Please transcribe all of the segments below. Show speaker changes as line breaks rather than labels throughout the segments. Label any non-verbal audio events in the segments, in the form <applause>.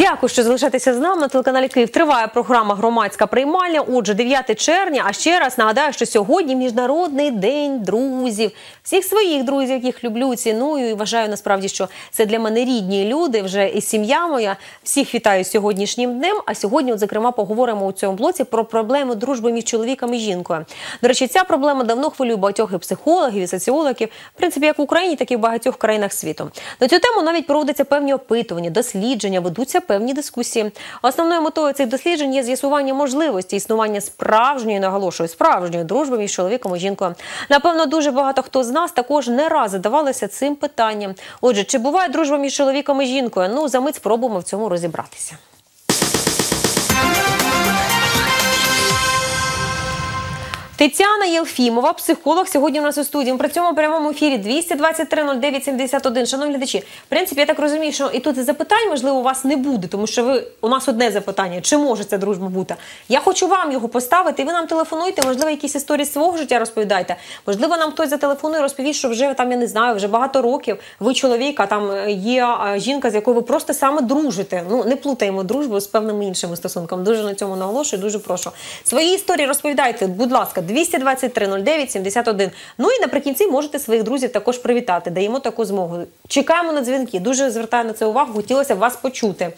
Дякую, що залишаєтеся з нами на телеканалі Київ. Триває програма Громадська приймальня. Отже, 9 червня. А ще раз нагадаю, що сьогодні міжнародний день друзів, всіх своїх друзів, яких люблю, ціную і вважаю насправді, що це для мене рідні люди. Вже і сім'я моя. Всіх вітаю сьогоднішнім днем. А сьогодні, от, зокрема, поговоримо у цьому блоці про проблему дружби між чоловіком і жінкою. До речі, ця проблема давно хвилює багатьох і психологів, і соціологів, в принципі, як в Україні, так і в багатьох країнах світу. На цю тему навіть проводяться певні опитування, дослідження, ведуться певні дискусії. Основною метою цих досліджень є з'ясування можливості існування справжньої, наголошую, справжньої дружби між чоловіком і жінкою. Напевно, дуже багато хто з нас також не раз задавалися цим питанням. Отже, чи буває дружба між чоловіком і жінкою? Ну, за мить спробуємо в цьому розібратися. Тетяна Єлфімова, психолог, сьогодні у нас у студії. Ми працюємо в прямому ефірі 223 09 71. Шановні глядачі, в принципі, я так розумію, що і тут запитань, можливо, у вас не буде, тому що ви у нас одне запитання: чи може ця дружба бути? Я хочу вам його поставити, і ви нам телефонуйте, можливо, якісь історії свого життя розповідаєте. Можливо, нам хтось зателефонує, розповість, що вже там я не знаю, вже багато років. Ви чоловік, а там є жінка, з якою ви просто саме дружите. Ну не плутаємо дружбу з певними іншими стосунками. Дуже на цьому наголошую. Дуже прошу свої історії розповідайте, будь ласка. 223 09 71. Ну і наприкінці можете своїх друзів також привітати. Даємо таку змогу. Чекаємо на дзвінки. Дуже звертаю на це увагу. Хотілося б вас почути.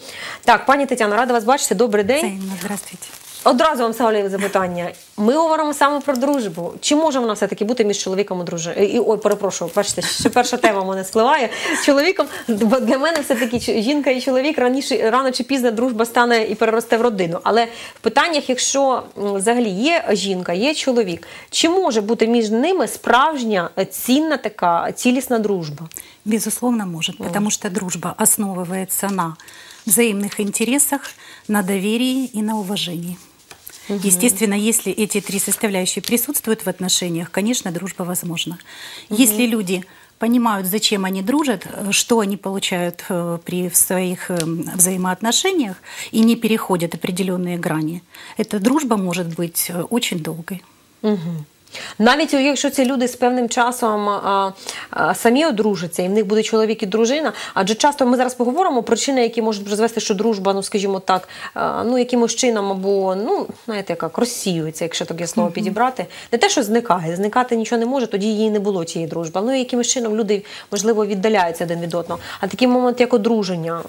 Так, пані Тетяна, рада вас бачити. Добрий день.
Здравствуйте.
Одразу вам ставлю запитання. Ми говоримо саме про дружбу. Чи може вона все таки бути між чоловіком і дружиною? І ой, перепрошую, бачите, що перша тема мене спливає. Чоловіком бо для мене все таки жінка і чоловік раніше рано чи пізно дружба стане і переросте в родину. Але в питаннях, якщо взагалі є жінка, є чоловік, чи може бути між ними справжня цінна така цілісна дружба?
Безусловно, может, потому что дружба основывается на взаимных интересах, на доверии и на уважении. Угу. Естественно, если эти три составляющие присутствуют в отношениях, конечно, дружба возможна. Угу. Если люди понимают, зачем они дружат, что они получают при своих взаимоотношениях и не переходят определенные грани, эта дружба может быть очень долгой.
Угу. Навіть якщо ці люди з певним часом а, а, самі одружаться, і в них буде чоловік і дружина, адже часто ми зараз поговоримо причини, які можуть призвести, що дружба, ну скажімо так, а, ну якимось чином або ну знаєте, як розсіюється, якщо таке слово mm-hmm. підібрати, не те, що зникає, зникати нічого не може, тоді її не було цієї дружби. Ну якимось чином люди можливо віддаляються один від одного. А такий момент, як одруження,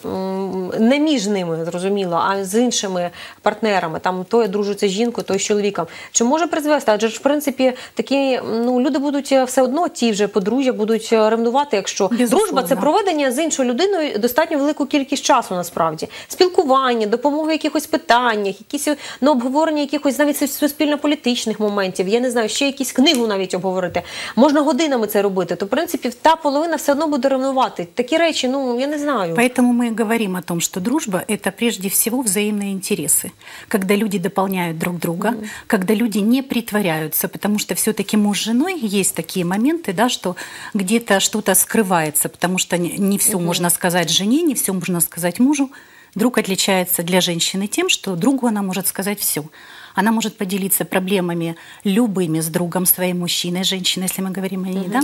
не між ними зрозуміло, а з іншими партнерами, там той дружиться з жінкою, той з чоловіком, чи може призвести? Адже ж в принципі такі ну люди будуть е, все одно ті вже подружжя будуть е, ревнувати, якщо Безусловно. дружба це проведення з іншою людиною достатньо велику кількість часу, насправді спілкування, допомога в якихось питаннях, якісь ну, обговорення якихось навіть суспільно-політичних моментів. Я не знаю, ще якісь книгу навіть обговорити. Можна годинами це робити. То в принципі та половина все одно буде ревнувати. Такі речі, ну я не знаю.
Поэтому мы говорим о том, что дружба это прежде всего взаимные интересы, когда люди дополняют друг друга, mm-hmm. когда люди не притворяются, потому что все-таки муж с женой есть такие моменты, да, что где-то что-то скрывается, потому что не все угу. можно сказать жене, не все можно сказать мужу. Друг отличается для женщины тем, что другу она может сказать все. Она может поделиться проблемами любыми с другом своим мужчиной, женщиной, если мы говорим о ней, угу. да.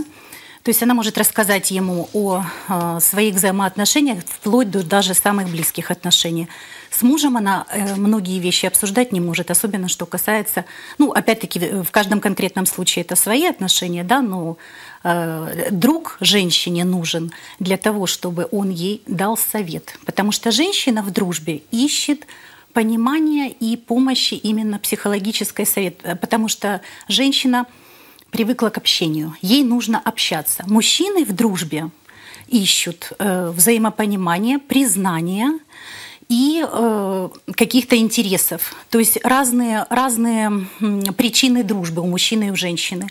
То есть она может рассказать ему о, о своих взаимоотношениях, вплоть до даже самых близких отношений. С мужем она э, многие вещи обсуждать не может, особенно что касается, ну, опять-таки, в каждом конкретном случае это свои отношения, да, но э, друг женщине нужен для того, чтобы он ей дал совет. Потому что женщина в дружбе ищет понимания и помощи именно психологической совет, потому что женщина привыкла к общению, ей нужно общаться. Мужчины в дружбе ищут э, взаимопонимание, признание и э, каких-то интересов. То есть разные, разные причины дружбы у мужчины и у женщины.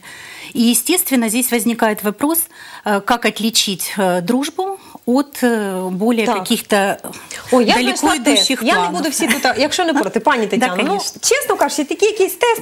И, естественно, здесь возникает вопрос, э, как отличить э, дружбу от э, более так. каких-то
Ой, я далеко йдущих
Я
не буду всі тут, якщо не проти, пані Тетяно, ну, чесно кажучи, такий якийсь тест,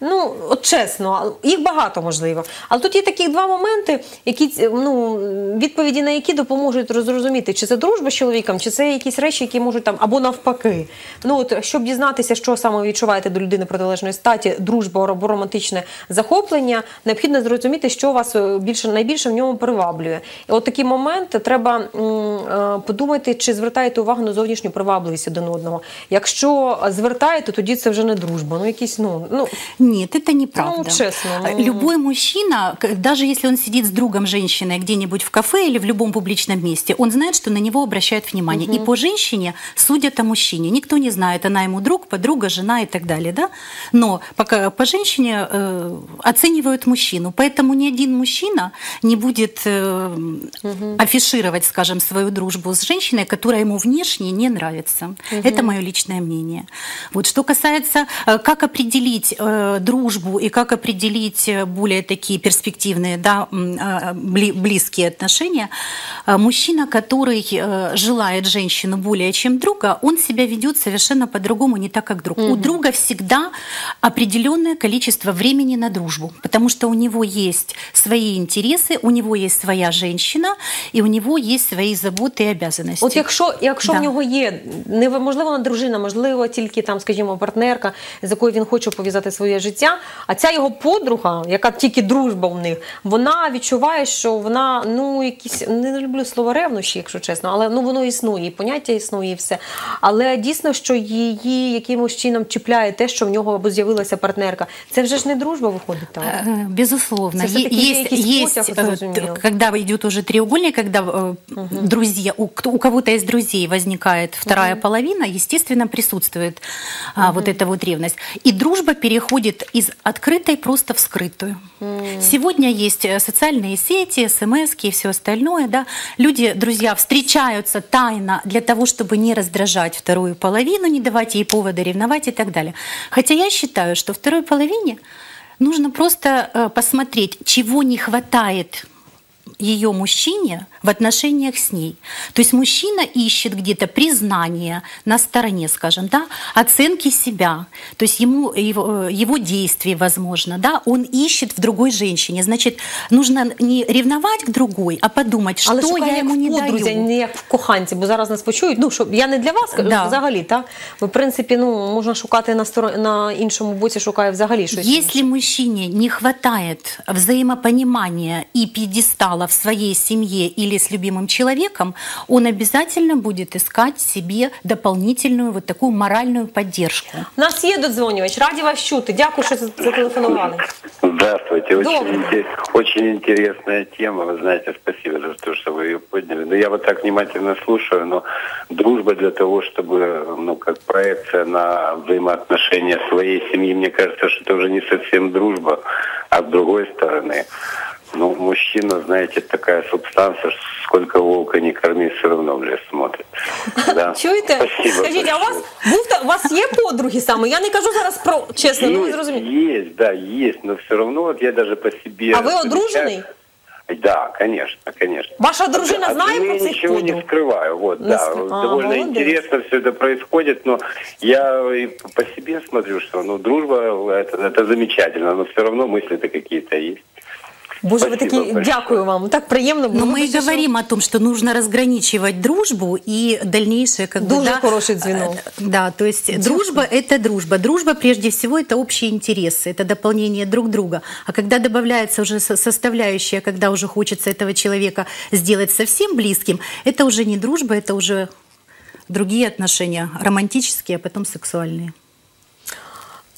Ну, от чесно, їх багато можливо. Але тут є такі два моменти, які ну, відповіді на які допоможуть зрозуміти, чи це дружба з чоловіком, чи це якісь речі, які можуть там або навпаки. Ну от щоб дізнатися, що саме відчуваєте до людини протилежної статі, дружба або романтичне захоплення, необхідно зрозуміти, що вас е, більше найбільше в ньому приваблює. І от такі моменти треба м, е, подумати, чи звертаєте увагу на зовнішню привабливість один одного. Якщо звертаєте, тоді це вже не дружба. Ну якісь ну ну
Нет, это неправда.
Ну, честно, ну.
Любой мужчина, даже если он сидит с другом женщиной где-нибудь в кафе или в любом публичном месте, он знает, что на него обращают внимание. И по женщине судят о мужчине. Никто не знает, она ему друг, подруга, жена и так далее. Да? Но пока по женщине э, оценивают мужчину. Поэтому ни один мужчина не будет э, афишировать, скажем, свою дружбу с женщиной, которая ему внешне не нравится. Это мое личное мнение. Вот что касается, э, как определить э, дружбу и как определить э, более такие перспективные, да, м, э, бли- близкие отношения, э, мужчина, который э, желает женщину более чем друга, он себя ведет совершенно по-другому, не так как друг. У друга всегда определенное количество времени на дружбу, потому что у него есть свои интересы, у него есть своя женщина, и у него есть свои заботы и обязанности.
От якщо, якщо
Да.
в нього є не можливо не дружина, можливо, тільки там, скажімо, партнерка, з якою він хоче пов'язати своє життя, а ця його подруга, яка тільки дружба в них, вона відчуває, що вона ну якісь не люблю слово ревнощі, якщо чесно, але ну воно існує, і поняття існує, і все. Але дійсно, що її якимось чином чіпляє те, що в нього або з'явилася партнерка, це вже ж не дружба виходить так.
Э, Безусловно.
Это всё-таки
Е-
есть
Есть, есть
потяг,
э,
разумею.
т- когда идет уже треугольник, когда э, друзья, у, кто- у кого-то из друзей возникает вторая половина, естественно, присутствует а, вот эта вот ревность. И дружба переходит из открытой просто в скрытую. Сегодня есть э, социальные сети, смс и все остальное. Да? Люди, друзья, встречаются тайно для того, чтобы не раздражать вторую половину, не давать ей повода ревновать и так далее. Хотя я считаю, что второй половине нужно просто э, посмотреть, чего не хватает ее мужчине в отношениях с ней. То есть мужчина ищет где-то признание на стороне, скажем, да, оценки себя, то есть ему, его, э, его действий, возможно, да, он ищет в другой женщине. Значит, нужно не ревновать к другой, а подумать, что
Але шукає
я
як
ему не
в подрузі,
даю.
не як в коханці, бо зараз нас почують. Ну щоб я не для вас кажу,
Да.
взагалі, так бо в принципі ну можна шукати на стороні на іншому боці, шукає взагалі щось.
Если мужчине не хватает взаимопонимания и пьедестала в своей семье или с любимым человеком, он обязательно будет искать себе дополнительную вот такую моральную поддержку.
У нас є додзвонювач, раді вас чути. Дякую, що зателефонували.
Здравствуйте. Очень, очень интересная тема. Вы знаете, спасибо за то, что вы ее подняли. Но я вот так внимательно слушаю, но дружба для того, чтобы, ну, как проекция на взаимоотношения своей семьи, мне кажется, что это уже не совсем дружба, а с другой стороны. Ну, мужчина, знаете, такая субстанция, что сколько волка не корми, все равно в лес смотрит. <laughs> Да.
Чуєте?
Спасибо
Скажіть, а у вас
большое.
був та- у вас є подруги саме? Я не кажу зараз про чесно, ну ви
Есть,
зрозуміли.
есть, да, есть, но все равно вот я даже по себе...
А ви
замечаю-
одружений?
Да, конечно, конечно.
Ваша дружина
От-
знає
от
про
я
цих
ничего
подруг?
не скрываю, вот,
Не
да,
скры- А,
довольно
молодец.
интересно все это происходит, но я и по себе смотрю, что, ну, дружба это, это замечательно, но все равно мысли-то какие-то есть.
Боже,
Спасибо
такі
большое.
дякую вам. Так приємно.
Но мы и говорим о том, что нужно разграничивать дружбу и дальнейшее как бы,
Дуже
да,
хороший
э, Да, то есть дружба – это дружба. Дружба, прежде всего, это общие интересы, это дополнение друг друга. А когда добавляется уже со- составляющая, когда уже хочется этого человека сделать совсем близким, это уже не дружба, это уже другие отношения, романтические, а потом сексуальные.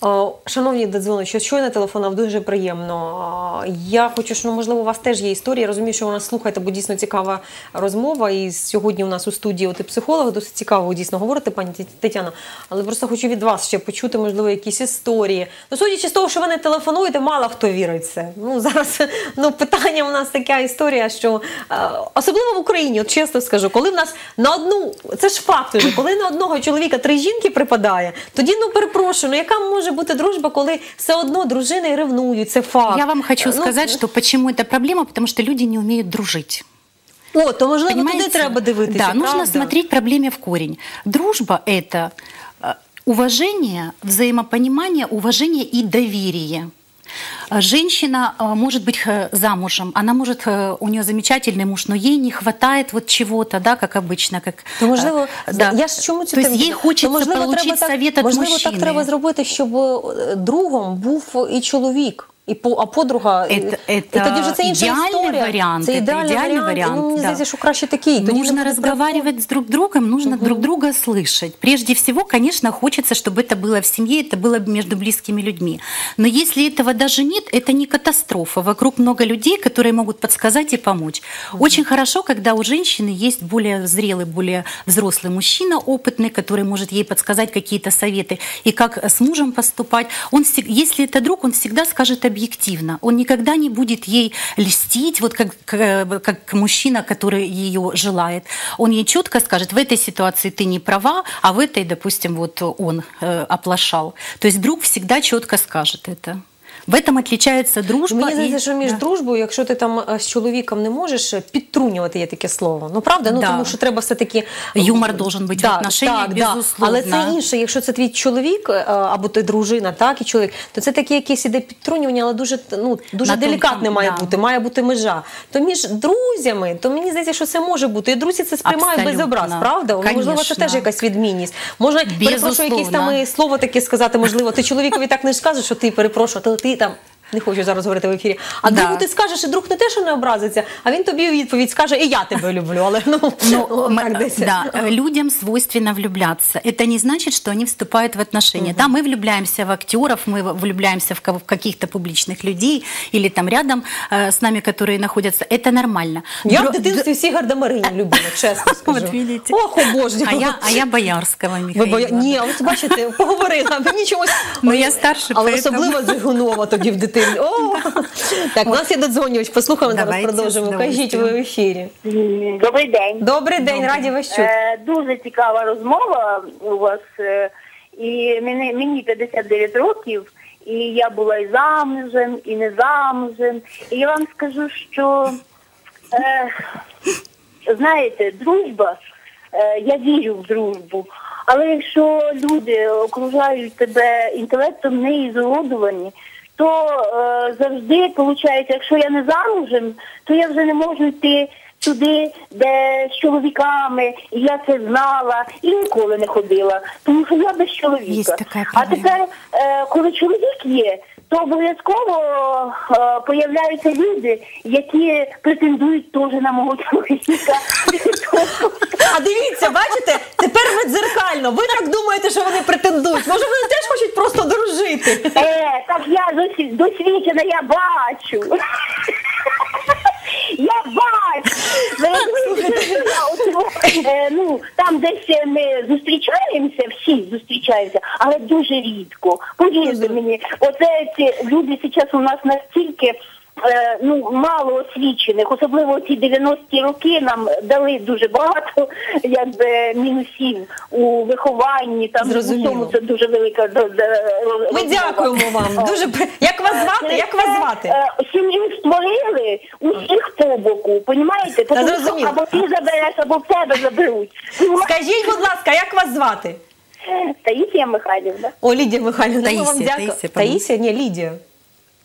О, Шановні додзвони, що щойно телефонував, дуже приємно. Я хочу, що можливо у вас теж є історія. Я розумію, що ви нас слухаєте, бо дійсно цікава розмова. І сьогодні у нас у студії от і психолог, досить цікаво дійсно говорите, пані Тет- Тетяно. Але просто хочу від вас ще почути, можливо, якісь історії. Ну, судячи з того, що ви не телефонуєте, мало хто вірить в це. Ну <laughs> зараз ну питання у нас така історія, що е, особливо в Україні, от чесно скажу, коли в нас на одну, це ж факт коли на одного чоловіка три жінки припадає, тоді ну перепрошую, ну яка може бути дружба, коли все одно дружини ревнують, це факт.
Я вам хочу
Ну,
сказать, что почему это проблема, потому что люди не умеют дружить.
О, то можливо туди
Понимаете?
треба дивитися.
Да, нужно
правда?
смотреть проблеме в корень. Дружба – это э, уважение, взаимопонимание, уважение и доверие. А Женщина а, может быть х- замужем, она может, э, у нее замечательный муж, но ей не хватает вот чего-то, да, как обычно, как
То можливо,
э, да.
я ж чому цю
То есть
тему-
ей хочется
То, можливо,
получить
треба так-
совет от
можливо,
мужчины.
так треба зробити, щоб е, другом був і чоловік. І по, а подруга,
Це-
і
це
тоді вже це інша
ідеальний
історія.
варіант,
це
це
ідеальний,
ідеальний
варіант.
варіант,
Ну, мені
да.
здається, що краще такий. Тоді
Нужно
не буде
разговаривать с друг другом, нужно друг друга слышать. Прежде всего, конечно, хочется, чтобы это было в семье, это было между близкими людьми. Но если этого даже нет, это не катастрофа. Вокруг много людей, которые могут подсказать и помочь. Очень хорошо, когда у женщины есть более зрелый, более взрослый мужчина, опытный, который может ей подсказать какие-то советы и как с мужем поступать. Он, всег- если это друг, он всегда скажет объективно. Он никогда не будет ей льстить, вот как, как, как мужчина, который ее желает. Он ей четко скажет, в этой ситуации ты не права, а в этой, допустим, вот он э, оплошал. То есть друг всегда четко скажет это. В этом отличается дружба.
Мені здається, що між
да.
дружбою, якщо ти там е, з чоловіком не можеш е, підтрунювати, є таке слово. Ну правда, ну
Да.
тому що треба все таки
Юмор должен бути в отношениях, безусловно.
Але це інше, якщо це твій чоловік е, або ти дружина, так і чоловік, то це таке якесь іде підтрунювання, але дуже ну дуже
На
делікатне
тонкому,
має
да.
бути, має бути межа. То між друзями, то мені здається, що це може бути. І друзі це сприймають без образ, правда? Ну, Можливо, це теж якась відмінність. Можна перепрошую, якесь там слово таке сказати, можливо, ти чоловікові так не скажеш, що ти перепрошую, то ти там Не хочу зараз говорити в ефірі. А
Да.
другу ти скажеш, і друг не те, що не образиться, а він тобі у відповідь скаже, і я тебе люблю. Але ну,
Ну, м- <laughs>
так десь.
да, э, людям свойственно влюбляться. Это не значит, что они вступают в отношения. Да, мы влюбляемся в актеров, мы в- влюбляемся в кого- в каких-то публичных людей или там рядом э, с нами, которые находятся. Это нормально.
Я
Дро-
в дитинстві всіх гардемаринів любила, чесно скажу. <laughs>
От видите.
Ох, обожнюю.
А я, а я Боярского
Ви
Михаила.
боя... Ні, от бачите, поговорила, мені чомусь.
Ну, я старше,
Але
поэтому.
особливо Зигунова тоді в дитині. О! Так, у нас є додзвонювач, послухаємо, зараз
Давайте,
продовжимо. Кажіть ви в ефірі.
Добрий день.
Добрий день, раді вас чути.
Е, дуже цікава розмова у вас. е, І мені, мені 59 років, і я була і замужем, і не замужем. І я вам скажу, що е, знаєте, дружба, е, я вірю в дружбу. Але якщо люди окружають тебе інтелектом не ізуродовані, то е, завжди виходить, якщо я не замужем, то я вже не можу йти туди, де з чоловіками, і я це знала і ніколи не ходила, тому що я без чоловіка. А тепер, е, коли чоловік є, то обов'язково е, появляються люди, які претендують теж на мого чоловіка.
А дивіться, бачите, тепер ви дзеркально. Ви так думаєте, що вони претендують. Може, вони теж хочуть просто дружити.
Е, так я досвідчена, я бачу. Я бачу. Е, ну, там десь ми зустрічаємося, всі зустрічаються, але дуже рідко. Повірте мені, оце ці люди зараз у нас настільки. Е, Ну, мало освічених, особливо ці 90-ті роки нам дали дуже багато <laughs> якби мінусів у вихованні. Там у
Зрозуміло.
всьому це дуже велика
Ми дякуємо вам. Дуже як вас звати? Як вас звати?
Е, Сім'ю створили усіх по боку, понімаєте? Тому що або ти забереш, або в тебе заберуть.
Скажіть, будь ласка, як вас звати?
Таїсія Михайлівна.
О, Лідія Михайлівна,
Таїсія. Таїсія.
Таїсія, ні, Лідія.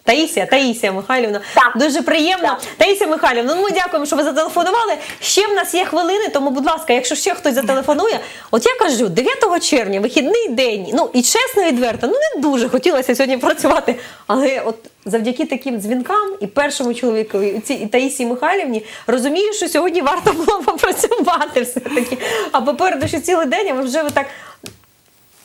Таїсія, Таїсія Михайлівна.
Так.
Дуже приємно.
Так.
Таїсія Михайлівна, ну ми дякуємо, що ви зателефонували. Ще в нас є хвилини, тому, будь ласка, якщо ще хтось зателефонує, от я кажу, 9 червня, вихідний день. Ну і чесно, і відверто, ну не дуже хотілося сьогодні працювати. Але от завдяки таким дзвінкам і першому чоловікові, і Таїсії Михайлівні, розумію, що сьогодні варто було <laughs> попрацювати все-таки. А попереду ще цілий день, а ви вже ви так.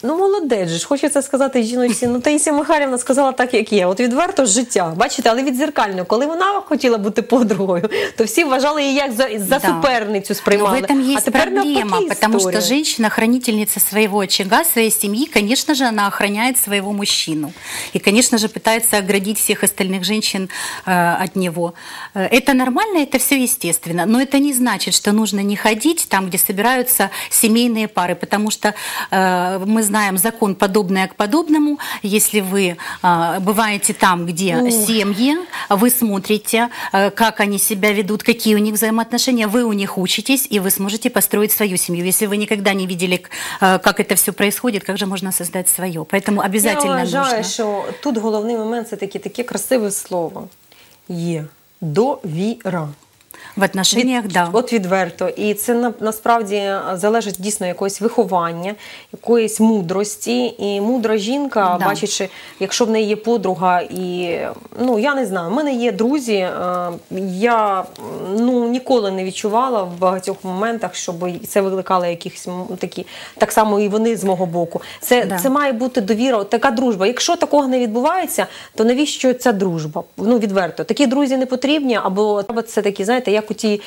Ну, молодець же ж, хочеться сказати жіночці. Ну, Таїсія Михайлівна сказала так, як є. От відверто з життя. Бачите, але відзеркально, коли вона хотіла бути подругою, то всі вважали її як за, за
Да.
суперницю
Но
сприймали.
в этом
а
есть
тепер
проблема,
навпаки
потому что
історія.
женщина, хранительница своего очага, своей семьи, конечно же, она охраняет своего мужчину. И, конечно же, пытается оградить всех остальных женщин э, от него. Э, Это нормально, это все естественно. Но это не значит, что нужно не ходить там, где собираются семейные пары, потому что э, мы знаем, знаем закон подобное к подобному. Если вы а, бываете там, где
Ой.
семьи, вы смотрите, а, как они себя ведут, какие у них взаимоотношения, вы у них учитесь, и вы сможете построить свою семью. Если вы никогда не видели, а, как это все происходит, как же можно создать свое? Поэтому обязательно
Я вважаю,
нужно.
що тут головний момент це таке, таке красиве слово. Є довіра.
В отношениях, да.
От відверто. І це на, насправді залежить дійсно якогось виховання, якоїсь мудрості. І мудра жінка,
Да.
бачачи, якщо в неї є подруга, і ну я не знаю, в мене є друзі. е, Я ну ніколи не відчувала в багатьох моментах, щоб це викликало якісь такі, так само і вони з мого боку. Це,
Да.
це має бути довіра, така дружба. Якщо такого не відбувається, то навіщо ця дружба? Ну відверто, такі друзі не потрібні, або це такі, знаєте, як у ті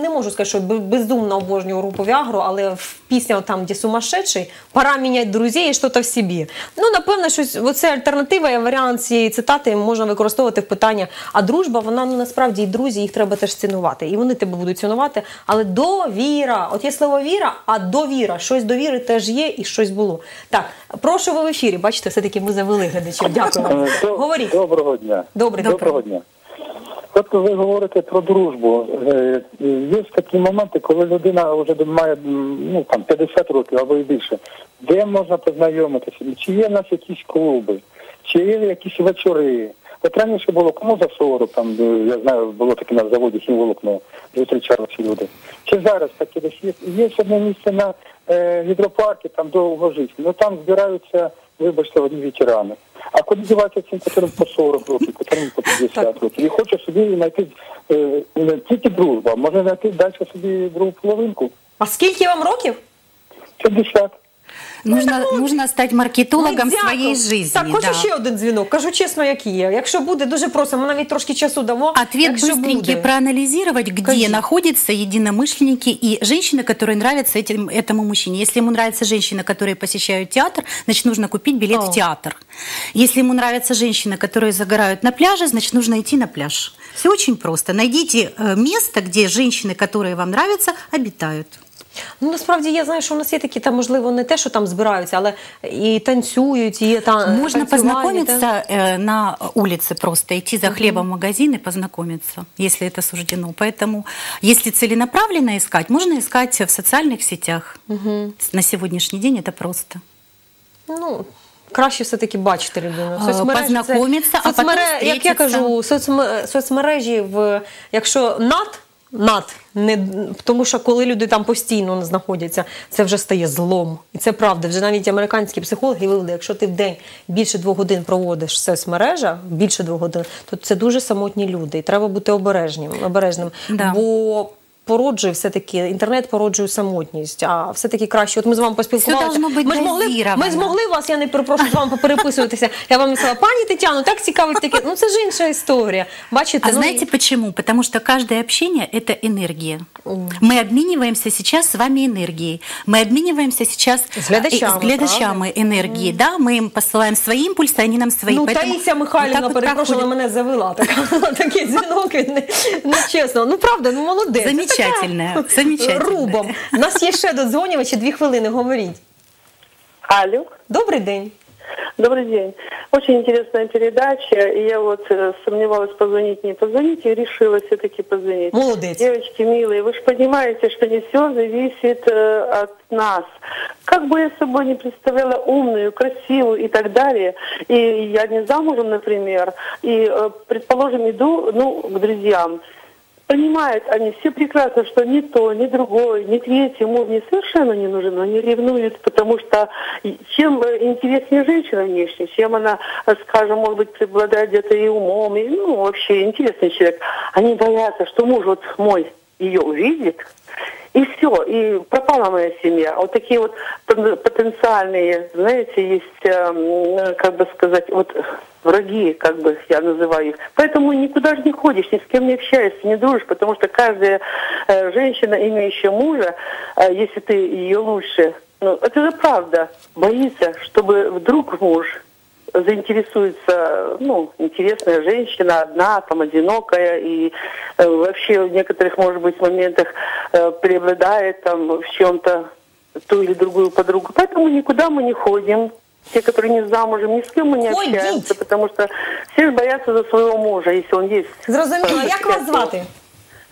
не можу сказати, що б- бездумно обожнюю групу Віагру, але в пісня там, де сумасшедший, пора міняти друзей і щось в собі. Ну напевно, щось оце альтернатива і варіант цієї цитати можна використовувати в питання. А дружба, вона ну насправді і друзі, їх треба теж цінувати. І вони тебе будуть цінувати. Але довіра, от є слово віра, а довіра, щось довіри теж є і щось було. Так, прошу ви в ефірі. Бачите, все таки ми завели глядачів. Дякую.
Е,
Говоріть.
Доброго дня.
Добрий
Доброго дня. От ви говорите про дружбу. Е, Є такі моменти, коли людина вже має ну, там, 50 років або і більше. Де можна познайомитися? Чи є в нас якісь клуби, чи є якісь вечори? От раніше було кому за 40, там, е, я знаю, було таке на заводі хімволокно, зустрічалися люди. Чи зараз таке десь є? Є одне місце на е, гідропаркі, там довгожить. Ну там збираються, вибачте, одні ветерани. А куди діватися цим, котрим по 40 років, котрим по 50 років? І хоче собі знайти е, не тільки дружба, а може знайти далі собі другу половинку.
А скільки вам років?
50.
Нужно, нужно стать маркетологом
Ну, дякую.
своей жизни.
Так, хочу
да.
ще один дзвінок. Кажу чесно, як є. Якщо буде, дуже просимо, навіть трошки часу дамо.
Ответ
якщо
быстренький
буде.
проанализировать, где
Скажи.
находятся единомышленники и женщины, которые нравятся этим, этому мужчине. Если ему нравятся женщины, которые посещают театр, значит, нужно купить билет
О.
в театр. Если ему нравятся женщины, которые загорают на пляже, значит, нужно идти на пляж. Все очень просто. Найдите э, место, где женщины, которые вам нравятся, обитают.
Ну насправді я знаю, що у нас є такі там, можливо, не те, що там збираються, але і танцюють, і є там
Можно познакомиться э, на улице просто, идти за хлебом в магазин и познакомиться, если это суждено. Поэтому, если целенаправленно искать, можно искать в социальных сетях. На сегодняшний день это просто.
Ну, краще все-таки бачити людину.
А, познайомитися, а потім
як я
встретитися.
кажу, соцме- соцмережі, в, якщо над, над, не, тому що коли люди там постійно не знаходяться, це вже стає злом. І це правда. Вже навіть американські психологи вивели, якщо ти в день більше двох годин проводиш в соцмережах, більше двох годин, то це дуже самотні люди. І треба бути обережним. обережним.
Да.
Бо породжує все-таки, інтернет породжує самотність, а все-таки краще. От ми з вами поспілкувалися.
Все должно бути
ми, ж могли,
дозировано.
ми змогли вас, я не перепрошую з вами попереписуватися. Я вам сказала, пані Тетяно, так цікавить таке. Ну це ж інша історія. Бачите,
А
ну,
знаете почему? Потому что каждое общение – это энергия. Мы обмениваемся сейчас с вами энергией. Мы обмениваемся сейчас
С глядачами,
э, с глядачами энергией. Да? Мы им посылаем свои импульсы, они нам свои.
Ну,
Поэтому
Таїся Михайлівна,
вот так вот
перепрошую,
проходит.
мене завела. Така, <laughs> такий дзвінок, він не, не чесно. Ну правда, ну молодець.
Замечательне,
Така,
замечательне.
Рубом. У нас є ще додзвонювачі, дві хвилини, говоріть.
Алло,
Добрий день.
добрый день. Очень интересная передача. И я вот э, сомневалась, позвонить, не позвонить, и решила все-таки позвонить.
Молодец.
Девочки милые, вы же понимаете, что не все зависит э, от нас. Как бы я собой не представляла умную, красивую и так далее, и я не замужем, например, и, э, предположим, иду ну, к друзьям, Понимают они все прекрасно, что ни то, ни другой, ни третий муж мне совершенно не нужен. Они ревнуют, потому что и- чем э, интереснее женщина внешне, чем она, э, скажем, может быть, преобладает где-то и умом, и, ну, вообще интересный человек, они боятся, что муж вот мой ее увидит, и все, и пропала моя семья. Вот такие вот пот- потенциальные, знаете, есть, эм, как бы сказать, вот враги, как бы я называю их. Поэтому никуда же не ходишь, ни с кем не общаешься, не дружишь, потому что каждая э, женщина, имеющая мужа, э, если ты ее лучше, ну, это же правда, боится, чтобы вдруг муж заинтересуется, ну, интересная женщина, одна, там, одинокая, и э, вообще в некоторых, может быть, моментах э, преобладает там в чем-то ту или другую подругу. Поэтому никуда мы не ходим. Те, которые не замужем, ни с кем мы не
Ходить.
общаемся, потому что все боятся за своего мужа, если он есть.
Зрозуміло. Як вас звати?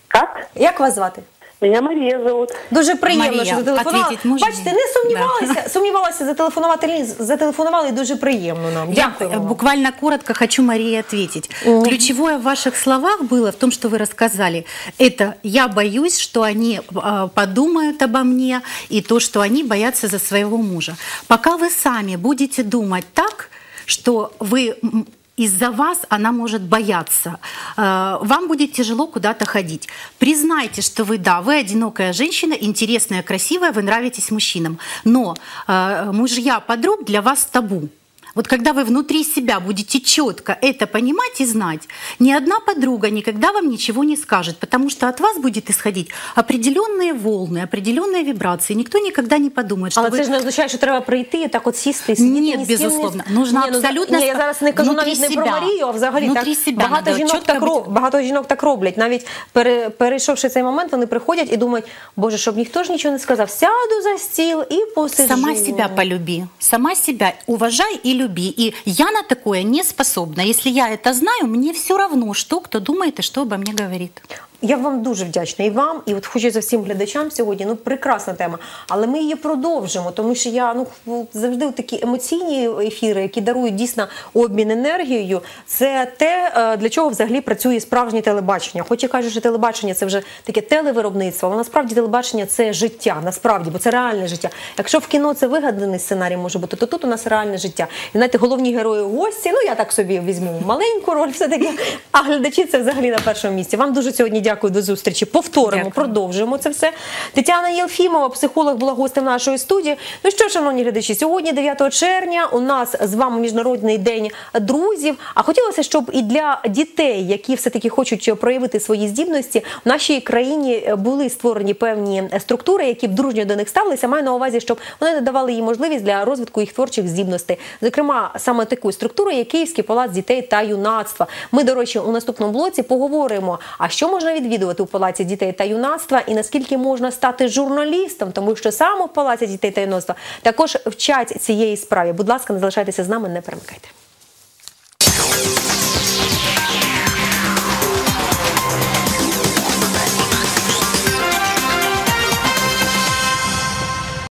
Как?
Як вас звати?
Меня Мария зовут.
Дуже приємно,
Марія,
що зателефонували.
ответить можна?
Бачите, не сумнівалися, <laughs> сумнівалася зателефонувати. Ні, Зателефонували і дуже приємно нам.
Я
Дякую.
э,
вам.
буквально коротко хочу Марии ответить. Ключевое в ваших словах было в том, что вы рассказали. Это я боюсь, что они э, подумают обо мне, и то, что они боятся за своего мужа. Пока вы сами будете думать так, что вы м, из-за вас она может бояться. Э, Вам будет тяжело куда-то ходить. Признайте, что вы, да, вы одинокая женщина, интересная, красивая, вы нравитесь мужчинам. Но э, мужья подруг для вас табу. Вот когда вы внутри себя будете четко это понимать и знать, ни одна подруга никогда вам ничего не скажет, потому что от вас будет исходить определенные волны, определенные вибрации. Никто никогда не подумает, что
Але
вы...
це ж не означає, що треба прийти і так от сісти і сидіти.
Ні,
ні з ким не-
безусловно. Нужно
Ні, ну,
абсолютно
Ні, я
ста-
зараз не кажу
внутрі
навіть не про
себя.
Марію, а взагалі
Внутрі
так
себя
багато
надо
жінок
чітко
так ро-
бути.
багато жінок так роблять. Навіть пере, перейшовши цей момент, вони приходять і думають, боже, щоб ніхто ж нічого не сказав, сяду за стіл і посиджу.
Сама себя полюби, сама себя уважай и люби. И я на такое не способна. Если я это знаю, мне все равно, что кто думает и что обо мне говорит.
Я вам дуже вдячна і вам, і от хочу за всім глядачам сьогодні. Ну, прекрасна тема. Але ми її продовжимо, тому що я ну завжди такі емоційні ефіри, які дарують дійсно обмін енергією. Це те, е, для чого взагалі працює справжнє телебачення. Хоч я кажу, що телебачення це вже таке телевиробництво, але насправді телебачення це життя, насправді, бо це реальне життя. Якщо в кіно це вигаданий сценарій може бути, то тут у нас реальне життя. І знаєте, головні герої гості. Ну я так собі візьму маленьку роль, все таки. А глядачі це взагалі на першому місці. Вам дуже сьогодні дякую до зустрічі. Повторимо,
Дякую.
продовжуємо це все. Тетяна Єлфімова, психолог, була гостем нашої студії. Ну що, шановні глядачі, сьогодні, 9 червня, у нас з вами міжнародний день друзів. А хотілося, щоб і для дітей, які все таки хочуть проявити свої здібності, в нашій країні були створені певні структури, які б дружньо до них ставилися. Маю на увазі, щоб вони надавали їм можливість для розвитку їх творчих здібностей. Зокрема, саме таку структуру є Київський палац дітей та юнацтва. Ми, до речі, у наступному блоці поговоримо, а що можна відвідувати у палаці дітей та юнацтва, і наскільки можна стати журналістом, тому що саме в палаці дітей та юнацтва також вчать цієї справі. Будь ласка, не залишайтеся з нами, не перемикайте.